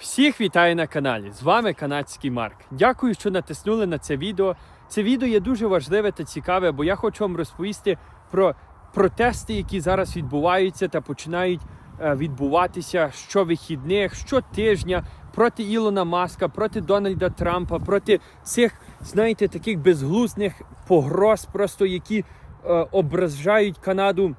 Всіх вітаю на каналі. З вами канадський Марк. Дякую, що натиснули на це відео. Це відео є дуже важливе та цікаве, бо я хочу вам розповісти про протести, які зараз відбуваються та починають е, відбуватися щовихідних, щотижня проти Ілона Маска, проти Дональда Трампа, проти цих, знаєте, таких безглузних погроз, просто які е, ображають Канаду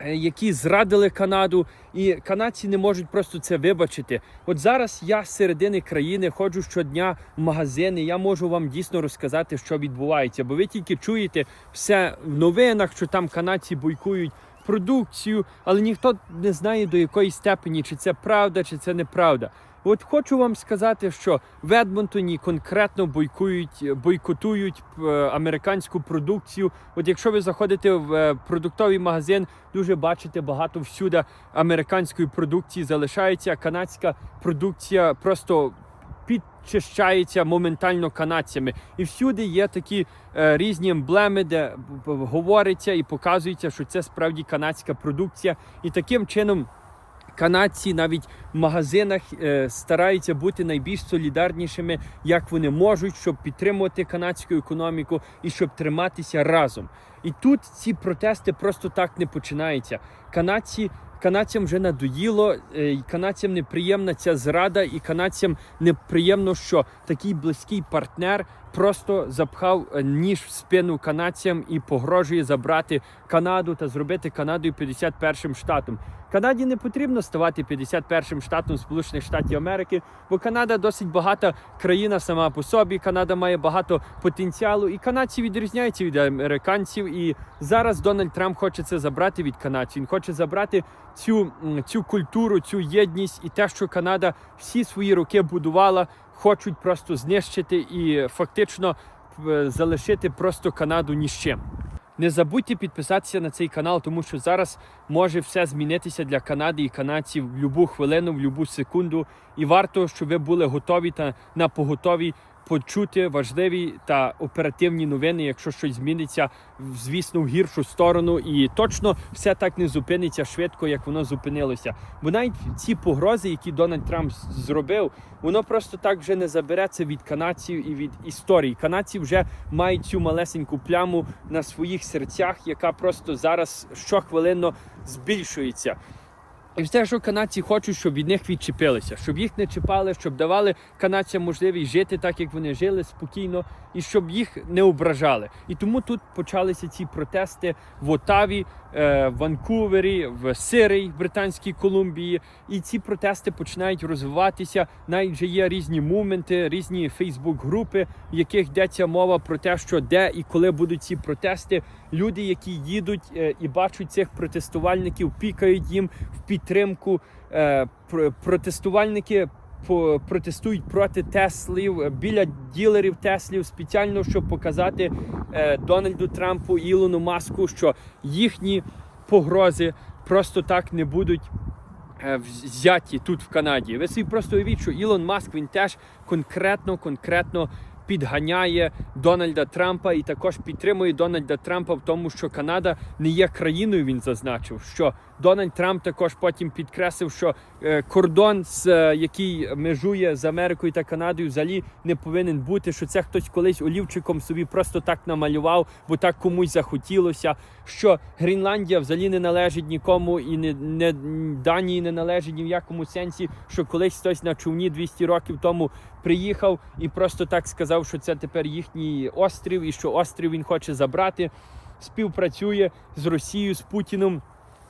які зрадили Канаду, і канадці не можуть просто це вибачити. От зараз я з середини країни ходжу щодня в магазини. Я можу вам дійсно розказати, що відбувається, бо ви тільки чуєте все в новинах, що там канадці бойкують продукцію, але ніхто не знає до якої степені, чи це правда, чи це неправда. От хочу вам сказати, що в Едмонтоні конкретно бойкують, бойкотують е, американську продукцію. От якщо ви заходите в е, продуктовий магазин, дуже бачите багато всюди американської продукції залишається. Канадська продукція просто підчищається моментально канадцями. І всюди є такі е, різні емблеми, де говориться і показується, що це справді канадська продукція. І таким чином. Канадці навіть в магазинах е, стараються бути найбільш солідарнішими, як вони можуть, щоб підтримувати канадську економіку і щоб триматися разом. І тут ці протести просто так не починаються. Канадці. Канадцям вже надоїло, е, канадцям неприємна ця зрада, і канадцям неприємно, що такий близький партнер просто запхав е, ніж в спину канадцям і погрожує забрати Канаду та зробити Канаду 51 штатом. Канаді не потрібно ставати 51 штатом Сполучених Штатів Америки, бо Канада досить багата країна сама по собі. Канада має багато потенціалу, і канадці відрізняються від американців. І зараз Дональд Трамп хоче це забрати від канадців. Він хоче забрати цю, цю культуру, цю єдність і те, що Канада всі свої роки будувала, хочуть просто знищити і фактично е, залишити просто Канаду ні з чим. Не забудьте підписатися на цей канал, тому що зараз може все змінитися для Канади і канадців в будь-яку хвилину, в будь-яку секунду. І варто, щоб ви були готові та на поготові почути важливі та оперативні новини, якщо щось зміниться, звісно, в гіршу сторону. І точно все так не зупиниться швидко, як воно зупинилося. Бо навіть ці погрози, які Дональд Трамп зробив, воно просто так вже не забереться від канадців і від історії. Канадці вже мають цю малесеньку пляму на своїх серцях, яка просто зараз щохвилинно збільшується. І все, що канадці хочуть, щоб від них відчепилися, щоб їх не чіпали, щоб давали канадцям можливість жити так, як вони жили спокійно, і щоб їх не ображали. І тому тут почалися ці протести в Отаві, в Ванкувері, в Сирій, в Британській Колумбії. І ці протести починають розвиватися. Навіть вже є різні мументи, різні Фейсбук-групи, в яких йдеться мова про те, що де і коли будуть ці протести. Люди, які їдуть е, і бачать цих протестувальників, пікають їм в підтримку. Е, про- протестувальники протестують проти Теслів е, біля ділерів Теслів спеціально, щоб показати е, Дональду Трампу і Ілону Маску, що їхні погрози просто так не будуть. е, Взяті тут в Канаді. Ви собі просто уявіть, що Ілон Маск він теж конкретно, конкретно підганяє Дональда Трампа і також підтримує Дональда Трампа в тому, що Канада не є країною. Він зазначив, що Дональд Трамп також потім підкреслив, що е, кордон, е, який межує з Америкою та Канадою, взагалі не повинен бути. Що це хтось колись олівчиком собі просто так намалював, бо так комусь захотілося. Що Гренландія взагалі не належить нікому і не, не Данії не належить ні в якому сенсі, що колись хтось на човні 200 років тому приїхав і просто так сказав, що це тепер їхній острів, і що острів він хоче забрати. Співпрацює з Росією, з Путіном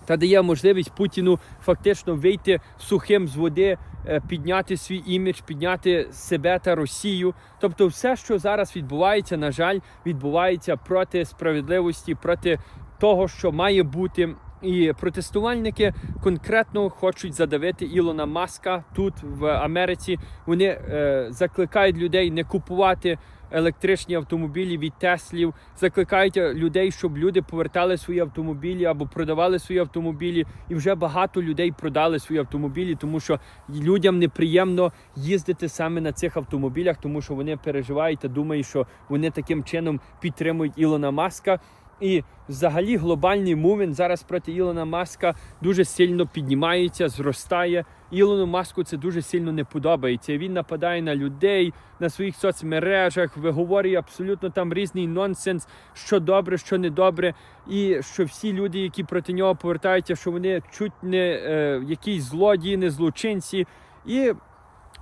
та дає можливість Путіну фактично вийти сухим з води, е, підняти свій імідж, підняти себе та Росію. Тобто, все, що зараз відбувається, на жаль, відбувається проти справедливості, проти того, що має бути. І протестувальники конкретно хочуть задавити Ілона Маска тут в Америці. Вони е, закликають людей не купувати електричні автомобілі від Теслів, закликають людей, щоб люди повертали свої автомобілі або продавали свої автомобілі. І вже багато людей продали свої автомобілі, тому що людям неприємно їздити саме на цих автомобілях, тому що вони переживають та думають, що вони таким чином підтримують Ілона Маска. І взагалі глобальний мувмент зараз проти Ілона Маска дуже сильно піднімається, зростає. Ілону Маску це дуже сильно не подобається. Він нападає на людей на своїх соцмережах, виговорює абсолютно там різний нонсенс, що добре, що не добре. І що всі люди, які проти нього повертаються, що вони чуть не е, якісь злодії, не злочинці. І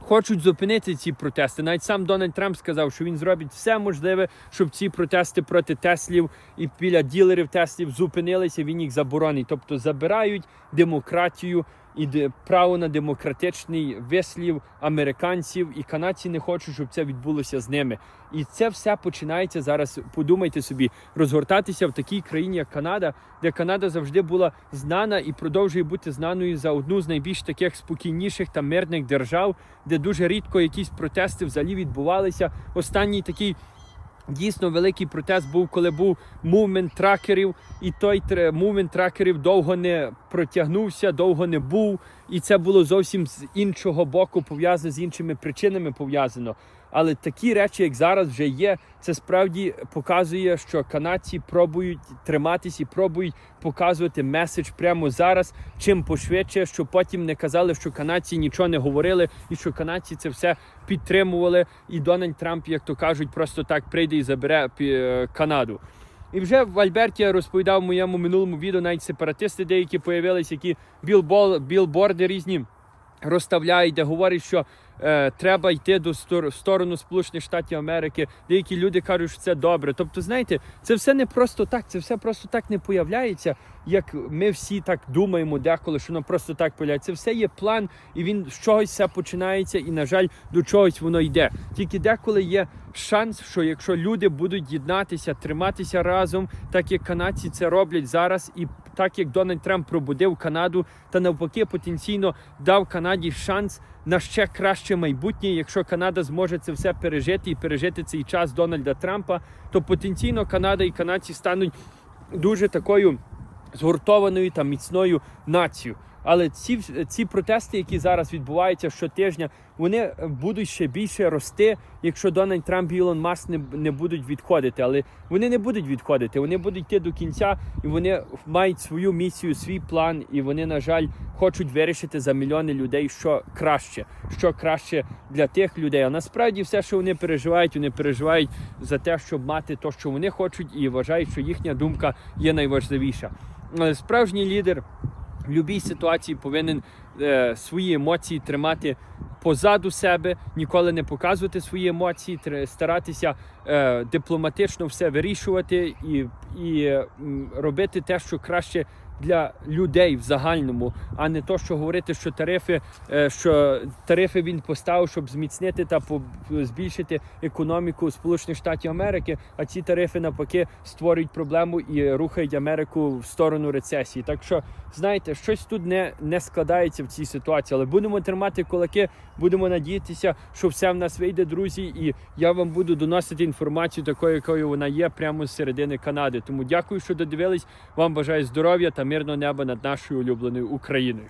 хочуть зупинити ці протести. Навіть сам Дональд Трамп сказав, що він зробить все можливе, щоб ці протести проти Теслів і біля ділерів Теслів зупинилися. Він їх заборонить. Тобто забирають демократію і право на демократичний вислів американців і канадці не хочуть, щоб це відбулося з ними. І це все починається зараз. Подумайте собі, розгортатися в такій країні, як Канада, де Канада завжди була знана і продовжує бути знаною за одну з найбільш таких спокійніших та мирних держав, де дуже рідко якісь протести взагалі відбувалися. Останній такий. Дійсно, великий протест був, коли був мувмент тракерів, і той мувмент тракерів довго не протягнувся, довго не був. І це було зовсім з іншого боку пов'язано з іншими причинами пов'язано. Але такі речі, як зараз вже є, це справді показує, що канадці пробують триматись і пробують показувати меседж прямо зараз, чим пошвидше, щоб потім не казали, що канадці нічого не говорили, і що канадці це все підтримували. І Дональд Трамп, як то кажуть, просто так прийде і забере е, Канаду. І вже в Альберті розповідав в моєму минулому відео, навіть сепаратисти деякі появились, які білбол, білборди різні розставляють, де говорять, що е, треба йти до стор- сторону Сполучених Штатів Америки. Деякі люди кажуть, що це добре. Тобто, знаєте, це все не просто так, це все просто так не появляється, як ми всі так думаємо деколи, що воно просто так появляється. Це все є план, і він з чогось все починається, і, на жаль, до чогось воно йде. Тільки деколи є шанс, що якщо люди будуть єднатися, триматися разом, так як канадці це роблять зараз, і так як Дональд Трамп пробудив Канаду, та навпаки потенційно дав Канаді шанс на ще краще майбутнє. Якщо Канада зможе це все пережити і пережити цей час Дональда Трампа, то потенційно Канада і канадці стануть дуже такою згуртованою та міцною нацією. Але ці, ці протести, які зараз відбуваються щотижня, вони е, будуть ще більше рости, якщо Дональд Трамп і Ілон Маск не, не будуть відходити. Але вони не будуть відходити, вони будуть йти до кінця, і вони мають свою місію, свій план, і вони, на жаль, хочуть вирішити за мільйони людей, що краще, що краще для тих людей. А насправді все, що вони переживають, вони переживають за те, щоб мати те, що вони хочуть, і вважають, що їхня думка є найважливіша. Але справжній лідер в будь-якій ситуації повинен е, свої емоції тримати позаду себе, ніколи не показувати свої емоції, старатися е, дипломатично все вирішувати і, і робити те, що краще для людей в загальному, а не то, що говорити, що тарифи, е, що тарифи він поставив, щоб зміцнити та збільшити економіку Сполучених Штатів Америки. А ці тарифи навпаки створюють проблему і рухають Америку в сторону рецесії. Так що знаєте, щось тут не, не складається в цій ситуації, але будемо тримати кулаки, будемо надіятися, що все в нас вийде, друзі. І я вам буду доносити інформацію такою, якою вона є, прямо з середини Канади. Тому дякую, що додивились. Вам бажаю здоров'я та мирного неба над нашою улюбленою Україною.